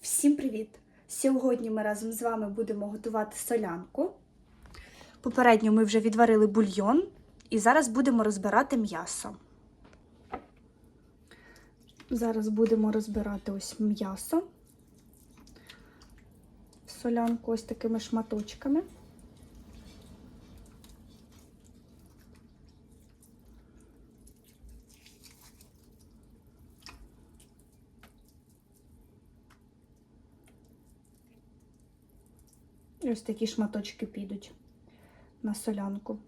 Всім привіт! Сьогодні ми разом з вами будемо готувати солянку. Попередньо ми вже відварили бульйон і зараз будемо розбирати м'ясо. Зараз будемо розбирати ось м'ясо солянку ось такими шматочками. Ось такі шматочки підуть на солянку.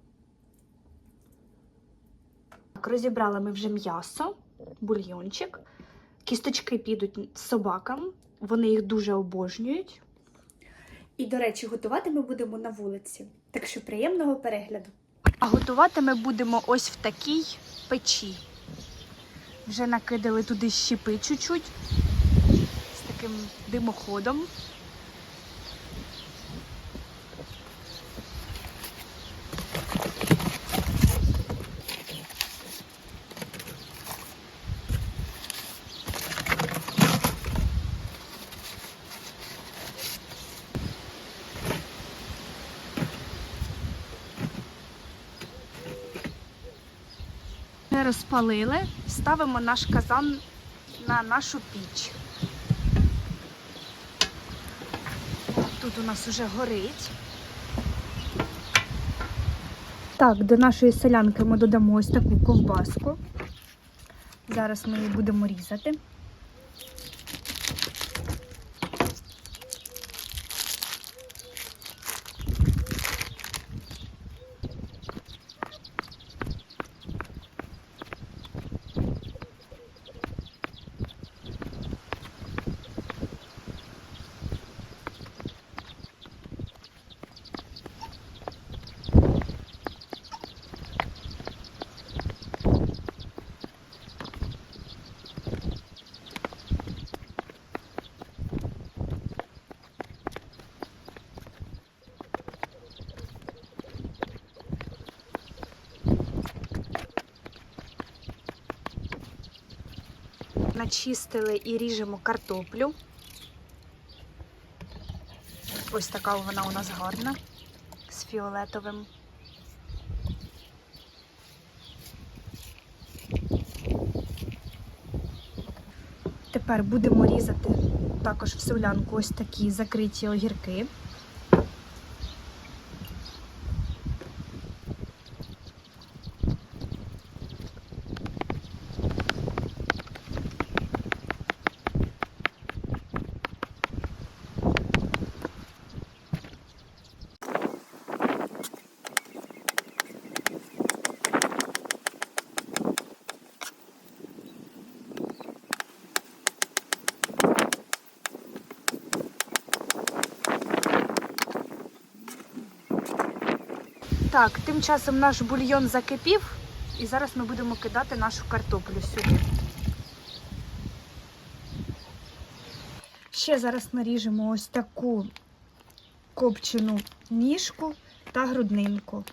Так, розібрали ми вже м'ясо, бульйончик. Кісточки підуть собакам, вони їх дуже обожнюють. І, до речі, готувати ми будемо на вулиці. Так що приємного перегляду. А готувати ми будемо ось в такій печі. Вже накидали туди щепи чуть-чуть з таким димоходом. Розпалили, ставимо наш казан на нашу піч. Тут у нас уже горить. Так, до нашої солянки ми додамо ось таку ковбаску. Зараз ми її будемо різати. Начистили і ріжемо картоплю. Ось така вона у нас гарна з фіолетовим. Тепер будемо різати також в солянку ось такі закриті огірки. Так, тим часом наш бульйон закипів, і зараз ми будемо кидати нашу картоплю сюди. Ще зараз наріжемо ось таку копчену ніжку та груднинку.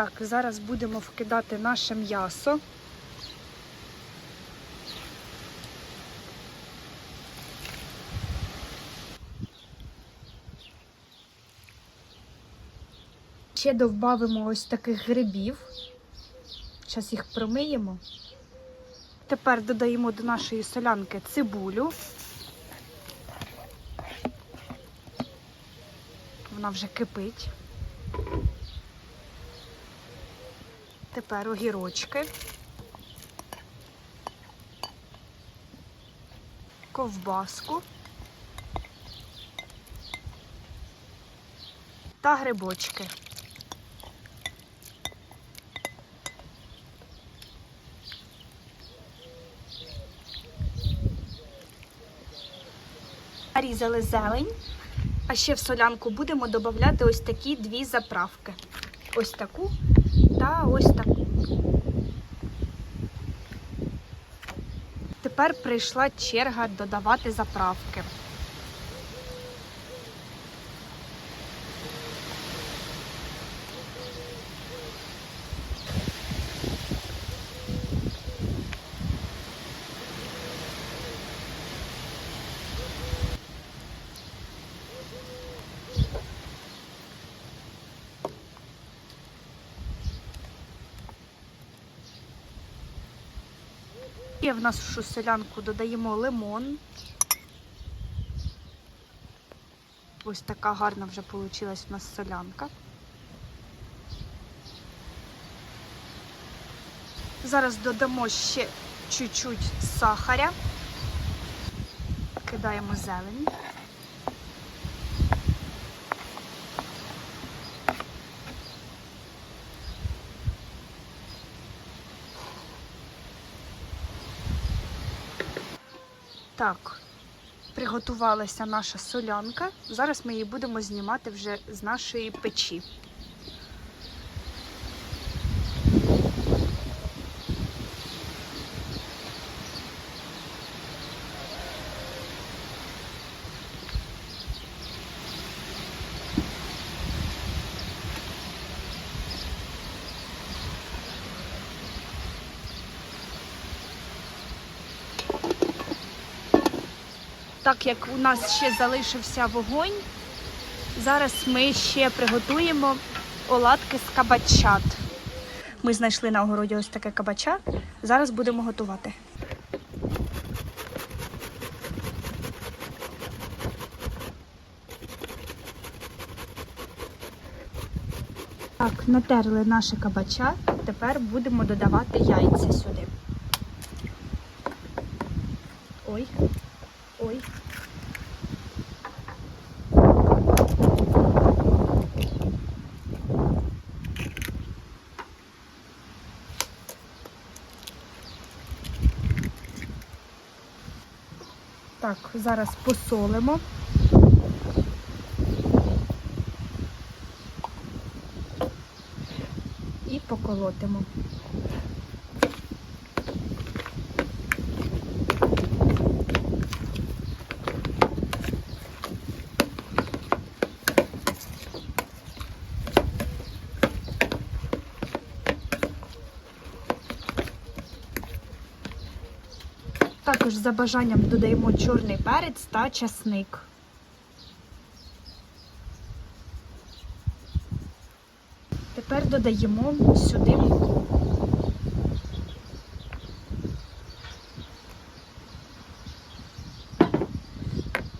Так, зараз будемо вкидати наше м'ясо. Ще добавимо ось таких грибів. Зараз їх промиємо. Тепер додаємо до нашої солянки цибулю. Вона вже кипить. Тепер огірочки. Ковбаску. Та грибочки. Нарізали зелень. А ще в солянку будемо додати ось такі дві заправки. Ось таку та ось таку. Тепер прийшла черга додавати заправки. І в нашу селянку додаємо лимон. Ось така гарна вже вийшла в нас солянка. Зараз додамо ще чуть-чуть сахаря. Кидаємо зелень. Так, приготувалася наша солянка. Зараз ми її будемо знімати вже з нашої печі. Так як у нас ще залишився вогонь, зараз ми ще приготуємо оладки з кабачат. Ми знайшли на огороді ось таке кабача. Зараз будемо готувати. Так, натерли наше кабача. Тепер будемо додавати яйця сюди. Ой. Так, зараз посолимо. І поколотимо. Також за бажанням додаємо чорний перець та часник. Тепер додаємо сюди.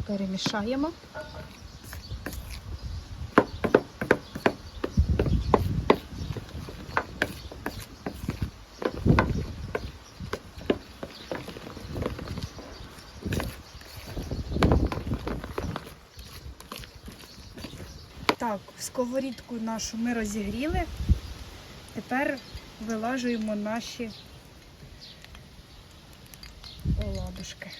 Перемішаємо. Так, сковорідку нашу ми розігріли. Тепер вилажуємо наші оладушки.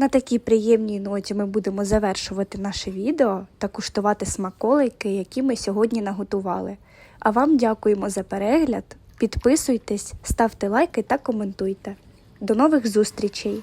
На такій приємній ноті ми будемо завершувати наше відео та куштувати смаколики, які ми сьогодні наготували. А вам дякуємо за перегляд. Підписуйтесь, ставте лайки та коментуйте. До нових зустрічей!